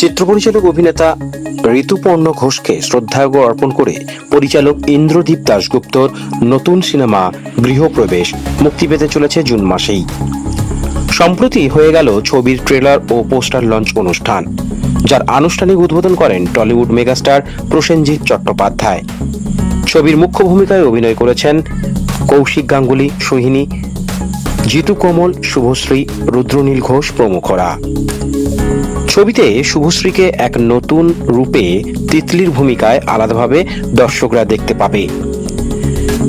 চিত্র পরিচালক অভিনেতা ঋতুপর্ণ ঘোষকে শ্রদ্ধার্ঘ্য অর্পণ করে পরিচালক ইন্দ্রদীপ দাশগুপ্তর নতুন সিনেমা গৃহপ্রবেশ মুক্তি পেতে চলেছে জুন মাসেই। সম্প্রতি হয়ে গেল ছবির ট্রেলার ও পোস্টার লঞ্চ অনুষ্ঠান, যার আনুষ্ঠানিক উদ্বোধন করেন টলিউড মেগাস্টার প্রসেনজিৎ চট্টোপাধ্যায়। ছবির মুখ্য ভূমিকায় অভিনয় করেছেন কৌশিক গাঙ্গুলি, সোহিনী, জিতু কমল, শুভশ্রী, রুদ্রনীল ঘোষ প্রমুখরা। ছবিতে শুভশ্রীকে এক নতুন রূপে তিতলির ভূমিকায় আলাদাভাবে দর্শকরা দেখতে পাবে।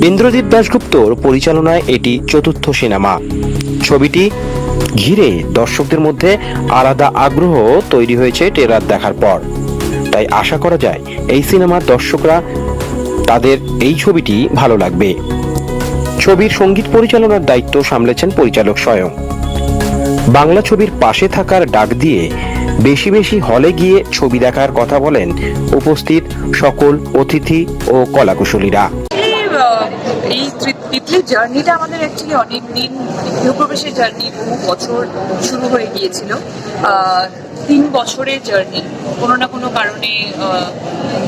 ইন্দ্রদীপ দাশগুপ্তর পরিচালনায় এটি চতুর্থ সিনেমা। ছবিটি ঘিরে দর্শকদের মধ্যে আলাদা আগ্রহ তৈরি হয়েছে ট্রেলার দেখার পর। তাই আশা করা যায়, এই সিনেমার দর্শকরা তাদের এই ছবিটি ভালো লাগবে। ছবির সংগীত পরিচালনার দায়িত্ব সামলেছেন পরিচালক স্বয়ং। বাংলা ছবির পাশে থাকার ডাক দিয়ে বেশি বেশি হলে গিয়ে ছবি দেখার কথা বলেন উপস্থিত সকল অতিথি ও কলাকুশলীরা। এই, তিতলির জার্নিটা আমাদের অ্যাকচুয়ালি অনেক দিন গৃহপ্রবেশের জার্নি বহু বছর শুরু হয়ে গিয়েছিল। তিন বছরের জার্নি কোনো না কোনো কারণে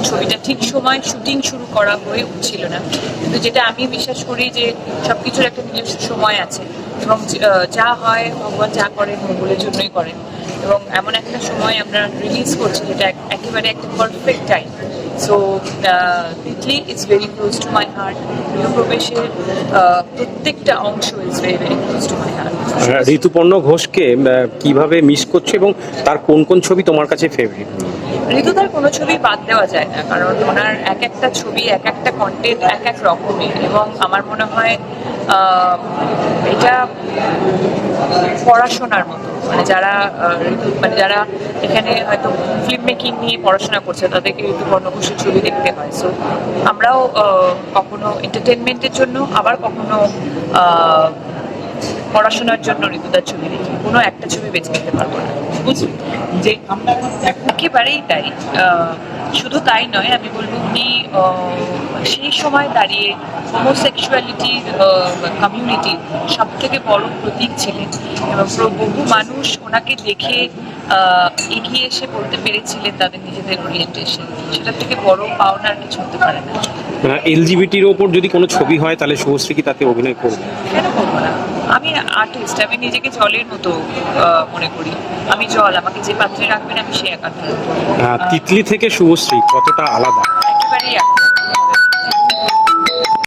ছবিটা ঠিক সময় শুটিং শুরু করা হয়ে উঠছিল না। কিন্তু যেটা আমি বিশ্বাস করি যে সব কিছুর একটা নিজস্ব সময় আছে। এবং যা হয় ভগবান যা করেন মঙ্গলের জন্যই করেন। এবং এমন একটা সময় আমরা রিলিজ করছি যেটা একেবারে একটা perfect time so Titli is very close to my heart গৃহপ্রবেশের প্রত্যেকটা অংশ is very very close to my heart Rituparno ঘোষকে কীভাবে মিস করছ এবং তার কোন কোন ছবি তোমার কাছে ফেভারিট ঋতুদার কোনো ছবি বাদ দেওয়া যায় না কারণ ওনার এক একটা ছবি এক একটা কন্টেন্ট এক এক রকমের এবং আমার মনে হয় এটা পড়াশোনার মতো। মানে যারা মানে যারা এখানে হয়তো ফিল্ম মেকিং নিয়ে পড়াশোনা করছে, তাদেরকে ঋতুপর্ণ ঘোষের ছবি দেখতে হয়। সো আমরাও কখনো এন্টারটেনমেন্টের জন্য, আবার কখনো পড়াশোনার জন্য ঋতুদার ছবি দেখি। কোনো একটা ছবি বেছে নিতে পারব না। বুঝলি? যে আমরা একেবারেই তাই। আহ, শুধু তাই নয় আমি বলব উনি সেই সময় দাঁড়িয়ে হোমোসেক্সুয়ালিটির কমিউনিটি সব থেকে বড় প্রতীক ছিলেন এবং বহু মানুষ ওনাকে দেখে এগিয়ে এসে বলতে পেরেছিলেন তাদের নিজেদের ওরিয়েন্টেশন সেটা থেকে বড় পাওনা আর কিছু হতে পারে না। এলজিবিটির ওপর যদি কোনো ছবি হয় তাহলে শুভশ্রী কি তাতে অভিনয় করবে? কেন করব না? আমি আর্টিস্ট আমি নিজেকে জলের মতো মনে করি। আমি জল আমাকে যে পাত্রে রাখবেন আমি সে একা ধারণ করব। আহ, তিতলি থেকে শুভশ্রী কতটা আলাদা?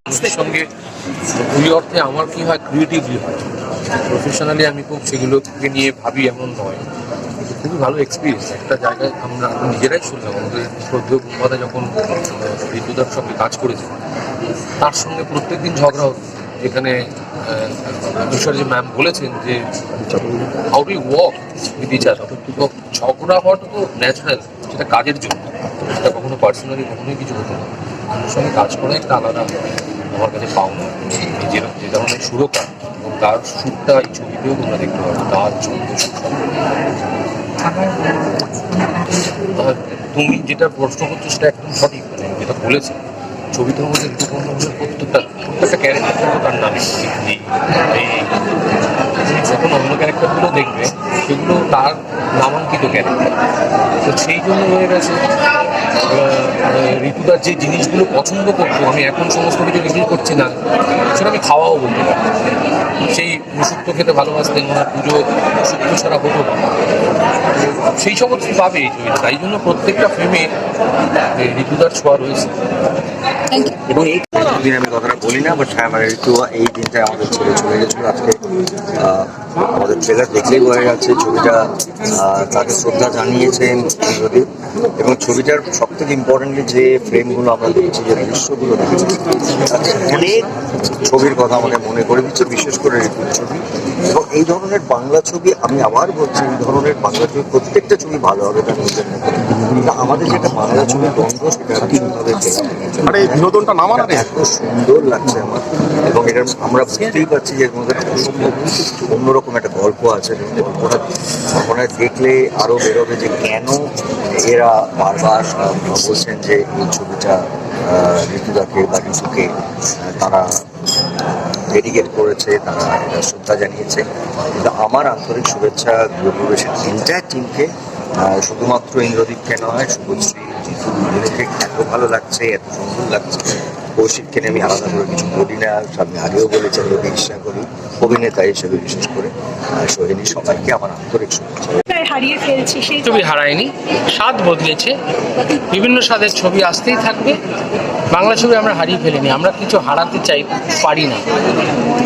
মানুষের সঙ্গে ভুলি অর্থে আমার কি হয় ক্রিয়েটিভলি হয়। প্রফেশনালি আমি খুব সেগুলোকে নিয়ে ভাবি এমন নয়। খুবই ভালো এক্সপিরিয়েন্স একটা জায়গায় আমরা নিজেরাই শুনলাম আমাদের শ্রদ্ধেয় কথা যখন ঋতুদার সঙ্গে কাজ করেছে তার সঙ্গে প্রত্যেকদিন ঝগড়া হতো। ঈশ্বর যে ম্যাম বলেছেন যে how do walk with each other তো ঝগড়া হওয়াটা তো ন্যাচারাল সেটা কাজের জন্য। সেটা কখনো পার্সোনালি কখনোই কিছু হতো না। তার সঙ্গে কাজ করা একটা আলাদা আমার কাছে পাওনা। যে যে ধরনের সুরকার এবং তার সুরটা এই ছবিতেও তোমরা দেখতে পাবে। তার। আর তুমি যেটা প্রশ্ন করছ সেটা একদম সঠিক মানে যেটা বলেছে। ছবিটার মধ্যে ঋতুপর্ণের প্রত্যেকটা প্রত্যেকটা ক্যারেক্টার তার নামে এই যখন অন্য ক্যারেক্টারগুলো দেখবে, সেগুলো তার নামাঙ্কিত ক্যারেক্টার তো সেই জন্য হয়ে গেছে ঋতুদার যে জিনিসগুলো পছন্দ করতো, আমি এখন সমস্ত কিছু রিভিল করছি না, সেটা আমি খাওয়াও বলতে পারি সেই শুক্তো খেতে ভালোবাসতেন ওনার পুজো শুক্তো ছাড়া হতো সেই সমস্ত পাবে এই ছবিটা, তাই জন্য প্রত্যেকটা ফ্রেমে ঋতুদার ছোঁয়া রয়েছে। এবং এই দিন আমি কথাটা বলি না বাট হ্যাঁ মানে ঋতু এই দিনটা আমাদের ছেড়ে চলে গেছিল। আজকে আমাদের ট্রেলার দেখলেই বোঝা যাচ্ছে ছবিটা তাকে শ্রদ্ধা জানিয়েছেন ইন্দ্রদীপ এবং ছবিটার সব থেকে ইম্পর্টেন্টলি যে ফ্রেমগুলো আমরা দেখছি, যে দৃশ্যগুলো দেখছি অনেক ছবির কথা আমাকে মনে করে দিচ্ছে, বিশেষ করে ঋতুর ছবি। এবং এই ধরনের বাংলা ছবি আমি আবার বলছি এই ধরনের বাংলা ছবি প্রত্যেকটা ছবি ভালো হবে তার নিজের মতো আমাদের যেটা বাংলা ছবির দ্বন্দ্ব সেটা ভীষণভাবে আরে এই বিনোদনটা নামানো রে এত সুন্দর লাগছে আমার। এবং এটা আমরা বুঝতেই পারছি যে মধ্যে অন্যরকম একটা গল্প আছে গল্পটা গল্পটা দেখলে আরও বেরোবে যে কেন এরা বারবার বলছেন যে এই ছবিটা ঋতুদাকে বা ঋতুকে তারা ডেডিকেট করেছে, তারা এটা শ্রদ্ধা জানিয়েছে। কিন্তু আমার আন্তরিক শুভেচ্ছা গৃহপ্রবেশের এন্টায়ার টিমকে শুধুমাত্র ইন্দ্রদীপকে নয়, শুভশ্রী এত ভালো লাগছে, এত সুন্দর লাগছে। কৌশিককে নিয়ে আমি আলাদা করে কিছু বলি না আমি আগেও বলেছি আমি ঈর্ষা করি, অভিনেতা হিসেবে বিশেষ করে সোহিনী সবাইকে আমার আন্তরিক শুভেচ্ছা। হারিয়ে ফেলছি সেই ছবি হারায়নি স্বাদ বদলেছে বিভিন্ন স্বাদের ছবি আসতেই থাকবে। বাংলা ছবি আমরা হারিয়ে ফেলিনি আমরা কিছু হারাতে চাই পারি না।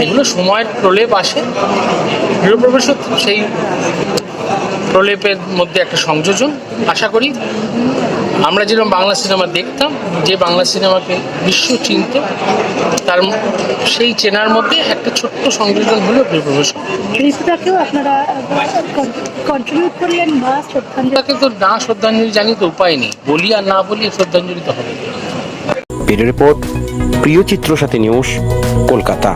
এগুলো সময়ের প্রলেপ আসে। গৃহপ্রবেশও সেই প্রলেপের মধ্যে একটা সংযোজন। আশা করি আমরা যেরকম বাংলা সিনেমা দেখতাম যে বাংলা সিনেমাকে বিশ্ব চিনত তার সেই চেনার মধ্যে একটা ছোট্ট সংযোজন হলো গৃহপ্রবেশ ঋতুটাকেও আপনারা কন্ট্রিবিউট করলেন বা শ্রদ্ধাঞ্জলি? তাকে তো না শ্রদ্ধাঞ্জলি জানি তো উপায় নেই। বলি আর না বলি শ্রদ্ধাঞ্জলি তো হবে রিপোর্ট প্রিয় চিত্র সাথে নিউজ কলকাতা।